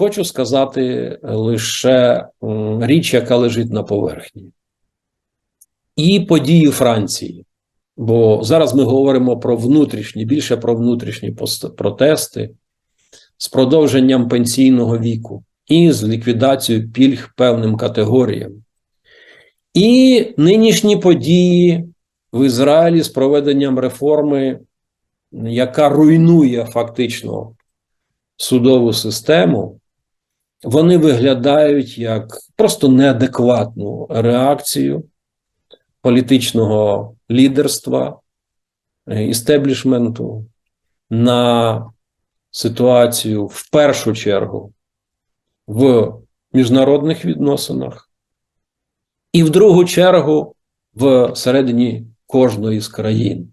хочу сказати лише річ, яка лежить на поверхні. І події Франції. Бо зараз ми говоримо про внутрішні, більше про внутрішні протести з продовженням пенсійного віку і з ліквідацією пільг певним категоріям. І нинішні події в Ізраїлі з проведенням реформи, яка руйнує фактично судову систему, вони виглядають як просто неадекватну реакцію політичного лідерства, е, істеблішменту на ситуацію в першу чергу в міжнародних відносинах, і в другу чергу всередині кожної з країн.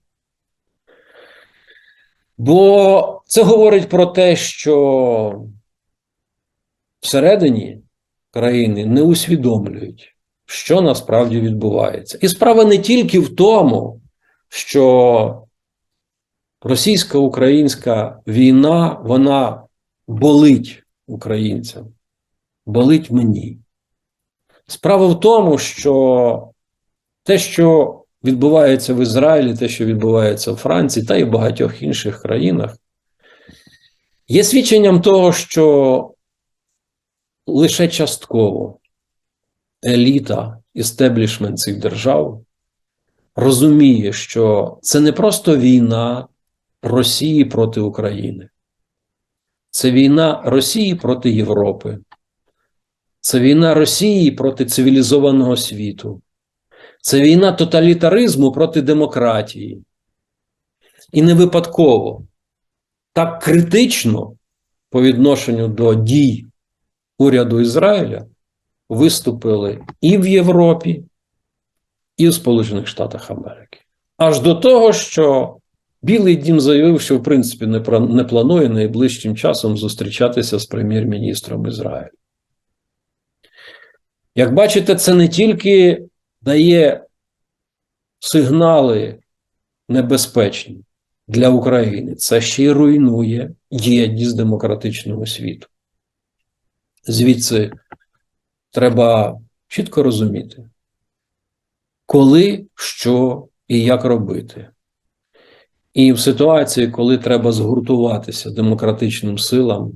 Бо це говорить про те, що всередині країни не усвідомлюють, що насправді відбувається. І справа не тільки в тому, що російсько-українська війна вона болить українцям, болить мені. Справа в тому, що те, що відбувається в Ізраїлі, те, що відбувається в Франції та й в багатьох інших країнах, є свідченням того, що лише частково еліта, істеблішмент цих держав розуміє, що це не просто війна Росії проти України, це війна Росії проти Європи, це війна Росії проти цивілізованого світу. Це війна тоталітаризму проти демократії. І не випадково так критично по відношенню до дій уряду Ізраїля виступили і в Європі, і в Сполучених Штатах Америки. Аж до того, що Білий Дім заявив, що в принципі не, планує найближчим часом зустрічатися з прем'єр-міністром Ізраїлю. Як бачите, це не тільки дає сигнали небезпечні для України, це ще й руйнує єдність демократичного світу. Звідси треба чітко розуміти, коли, що і як робити. І в ситуації, коли треба згуртуватися демократичним силам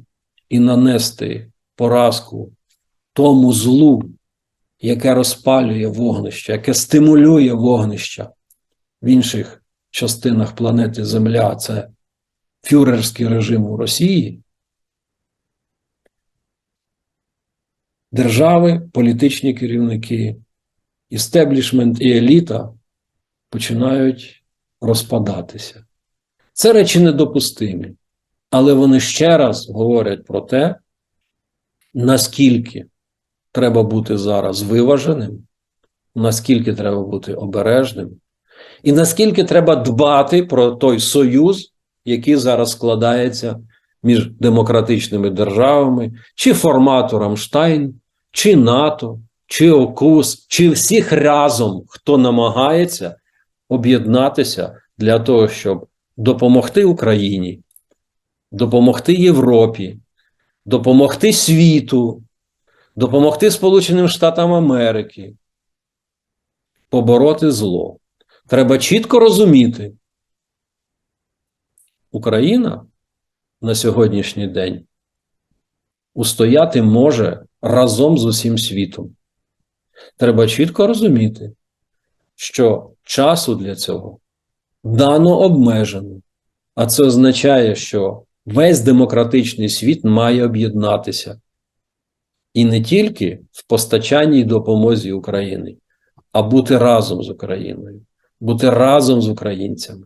і нанести поразку тому злу, яке розпалює вогнище, яке стимулює вогнища в інших частинах планети Земля, це фюрерський режим у Росії, держави, політичні керівники, істеблішмент і еліта починають розпадатися. Це речі недопустимі, але вони ще раз говорять про те, наскільки треба бути зараз виваженим, наскільки треба бути обережним, і наскільки треба дбати про той союз, який зараз складається між демократичними державами, чи формату Рамштайн, чи НАТО, чи ОКУС, чи всіх разом, хто намагається об'єднатися для того, щоб допомогти Україні, допомогти Європі, допомогти світу, допомогти Сполученим Штатам Америки, побороти зло. Треба чітко розуміти, Україна на сьогоднішній день устояти може разом з усім світом. Треба чітко розуміти, що часу для цього дано обмежено, а це означає, що весь демократичний світ має об'єднатися. І не тільки в постачанні й допомозі України, а бути разом з Україною, бути разом з українцями.